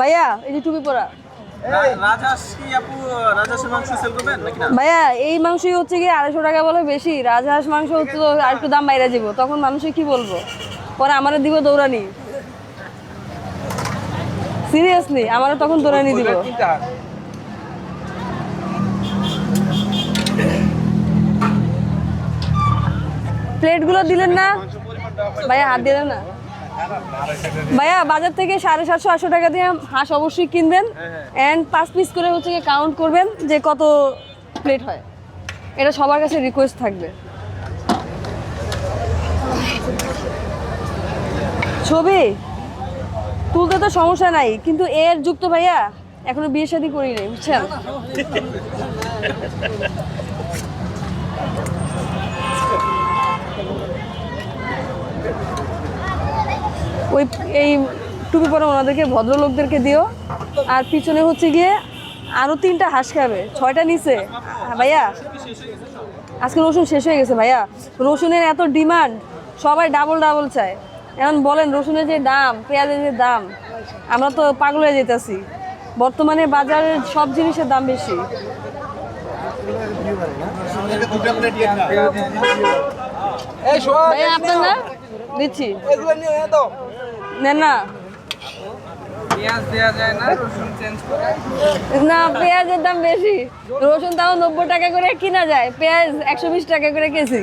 ভাইয়া এই যে টুপি পরা। ভাইয়া এই মাংসই হচ্ছে কি আড়াইশো টাকা বলে বেশি। রাজহাঁস মাংস হচ্ছে তো আর একটু দাম বাইরে যাব। তখন মানুষে কি বলব? পরে আমারও দিব দৌড়ানি। সিরিয়াসলি আমারও তখন দৌড়ানি দিব। প্লেটগুলো দিলেন না? ভাইয়া হাত দিলেন না? ভাইয়া, বাজার থেকে সাড়ে সাতশো, আটশো টাকা দিয়ে হাঁস অবশ্যই কিনবেন অ্যান্ড পাঁচ পিস করে হচ্ছে গিয়ে কাউন্ট করবেন যে কত প্লেট হয়। এটা সবার কাছে রিকোয়েস্ট থাকবে। ছবি? তুলতে তো সমস্যা নাই, কিন্তু এর যুক্ত ভাইয়া এখনও বিয়ে শাদী করি নাই বুঝছেন? ওই এই টুপি পরে ওনাদেরকে ভদ্রলোকদেরকে দিও। আর পিছনে হচ্ছে গিয়ে আরও তিনটা হাঁস খাবে ছয়টা নিচে। হ্যাঁ, ভাইয়া। আজকে রসুন শেষ হয়ে গেছে ভাইয়া। রসুনের এত ডিমান্ড সবাই ডাবল ডাবল চায়। এখন বলেন রসুনের যে দাম পেঁয়াজের যে দাম আমরা তো পাগল হয়ে যেতেছি। বর্তমানে বাজারের সব জিনিসের দাম বেশি। আপনার না দিচ্ছি। না না পেঁয়াজের দাম বেশি। রসুন তাও নব্বই টাকা করে কিনা যায়। পেঁয়াজ একশো বিশ টাকা করে কেজি।